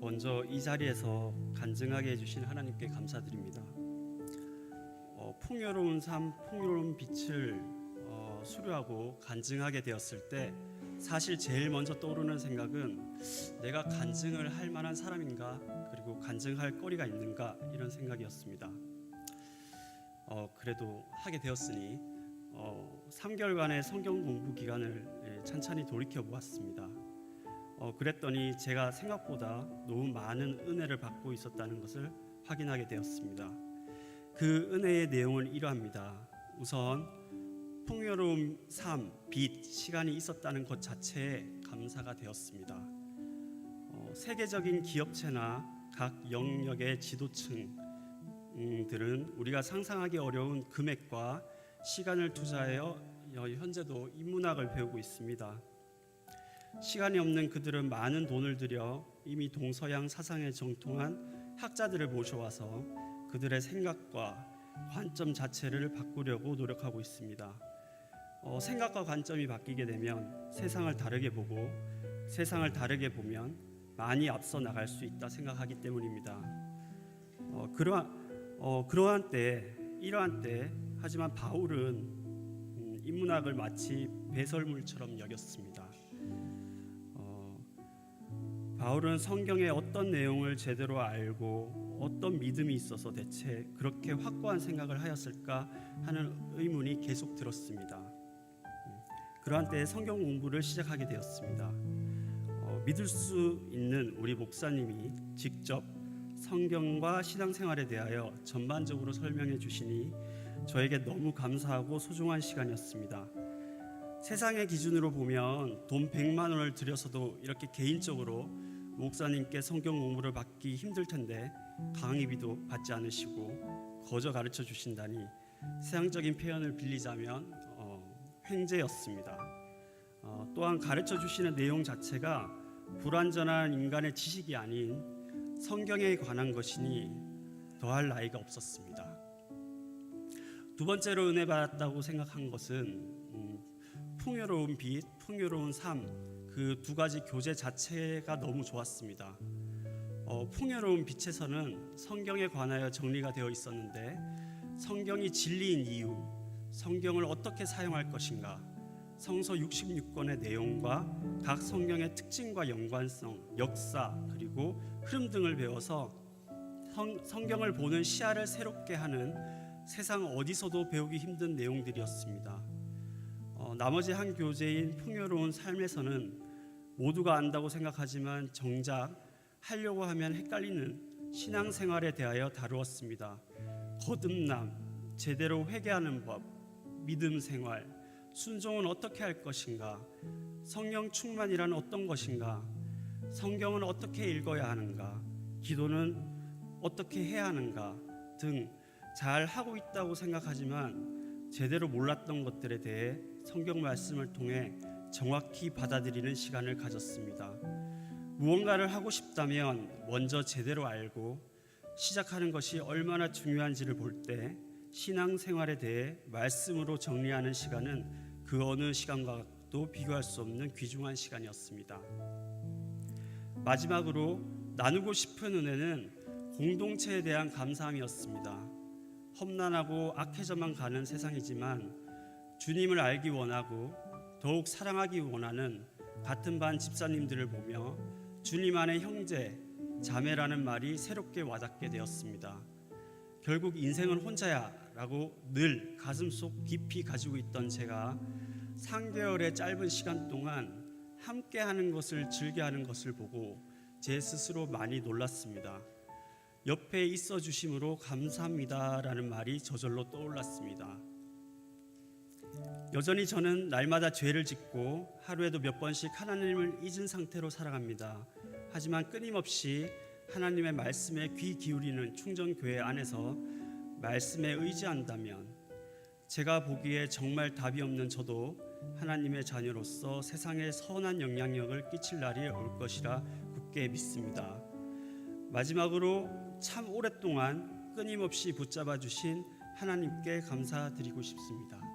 먼저 이 자리에서 간증하게 해주신 하나님께 감사드립니다. 어, 풍요로운 삶, 풍요로운 빛을 어, 수료하고 간증하게 되었을 때 사실 제일 먼저 떠오르는 생각은 내가 간증을 할 만한 사람인가 그리고 간증할 거리가 있는가 이런 생각이었습니다. 어, 그래도 하게 되었으니 어, 3개월간의 성경 공부 기간을 예, 찬찬히 돌이켜 보았습니다. 어, 그랬더니 제가 생각보다 너무 많은 은혜를 받고 있었다는 것을 확인하게 되었습니다. 그 은혜의 내용은 이러합니다. 우선 풍요로운 삶, 빛, 시간이 있었다는 것 자체에 감사가 되었습니다. 어, 세계적인 기업체나 각 영역의 지도층들은 우리가 상상하기 어려운 금액과 시간을 투자하여 현재도 인문학을 배우고 있습니다. 시간이 없는 그들은 많은 돈을 들여 이미 동서양 사상에 정통한 학자들을 모셔와서 그들의 생각과 관점 자체를 바꾸려고 노력하고 있습니다. 어, 생각과 관점이 바뀌게 되면 세상을 다르게 보고 세상을 다르게 보면 많이 앞서 나갈 수 있다 생각하기 때문입니다. 어, 그러한 어, 그러한 때 이러한 때 하지만 바울은 음, 인문학을 마치 배설물처럼 여겼습니다. 어, 바울은 성경의 어떤 내용을 제대로 알고 어떤 믿음이 있어서 대체 그렇게 확고한 생각을 하였을까 하는 의문이 계속 들었습니다. 음, 그러한 때에 성경 공부를 시작하게 되었습니다. 어, 믿을 수 있는 우리 목사님이 직접 성경과 신앙생활에 대하여 전반적으로 설명해 주시니 저에게 너무 감사하고 소중한 시간이었습니다. 세상의 기준으로 보면 돈 100만 원을 들여서도 이렇게 개인적으로 목사님께 성경 공부를 받기 힘들 텐데 강의비도 받지 않으시고 거저 가르쳐 주신다니 세상적인 표현을 빌리자면 어, 횡재였습니다. 어, 또한 가르쳐 주시는 내용 자체가 불완전한 인간의 지식이 아닌 성경에 관한 것이니 더할 나위가 없었습니다. 두 번째로 은혜 받았다고 생각한 것은 음, 풍요로운 빛, 풍요로운 삶 그 두 가지 교재 자체가 너무 좋았습니다. 어, 풍요로운 빛에서는 성경에 관하여 정리가 되어 있었는데 성경이 진리인 이유, 성경을 어떻게 사용할 것인가, 성서 66권의 내용과 각 성경의 특징과 연관성, 역사 그리고 흐름 등을 배워서 성, 성경을 보는 시야를 새롭게 하는 세상 어디서도 배우기 힘든 내용들이었습니다. 어, 나머지 한 교재인 풍요로운 삶에서는 모두가 안다고 생각하지만 정작 하려고 하면 헷갈리는 신앙생활에 대하여 다루었습니다. 거듭남, 제대로 회개하는 법, 믿음 생활, 순종은 어떻게 할 것인가, 성령 충만이란 어떤 것인가, 성경은 어떻게 읽어야 하는가, 기도는 어떻게 해야 하는가 등 잘 하고 있다고 생각하지만 제대로 몰랐던 것들에 대해 성경 말씀을 통해 정확히 받아들이는 시간을 가졌습니다. 무언가를 하고 싶다면 먼저 제대로 알고 시작하는 것이 얼마나 중요한지를 볼 때 신앙생활에 대해 말씀으로 정리하는 시간은 그 어느 시간과도 비교할 수 없는 귀중한 시간이었습니다. 마지막으로 나누고 싶은 은혜는 공동체에 대한 감사함이었습니다. 험난하고 악해져만 가는 세상이지만 주님을 알기 원하고 더욱 사랑하기 원하는 같은 반 집사님들을 보며 주님 안의 형제, 자매라는 말이 새롭게 와닿게 되었습니다. 결국 인생은 혼자야라고 늘 가슴속 깊이 가지고 있던 제가 3개월의 짧은 시간 동안 함께 하는 것을 즐겨 하는 것을 보고 제 스스로 많이 놀랐습니다. 옆에 있어 주심으로 감사합니다라는 말이 저절로 떠올랐습니다. 여전히 저는 날마다 죄를 짓고 하루에도 몇 번씩 하나님을 잊은 상태로 살아갑니다. 하지만 끊임없이 하나님의 말씀에 귀 기울이는 충정교회 안에서 말씀에 의지한다면 제가 보기에 정말 답이 없는 저도 하나님의 자녀로서 세상에 선한 영향력을 끼칠 날이 올 것이라 굳게 믿습니다. 마지막으로 참 오랫동안 끊임없이 붙잡아 주신 하나님께 감사드리고 싶습니다.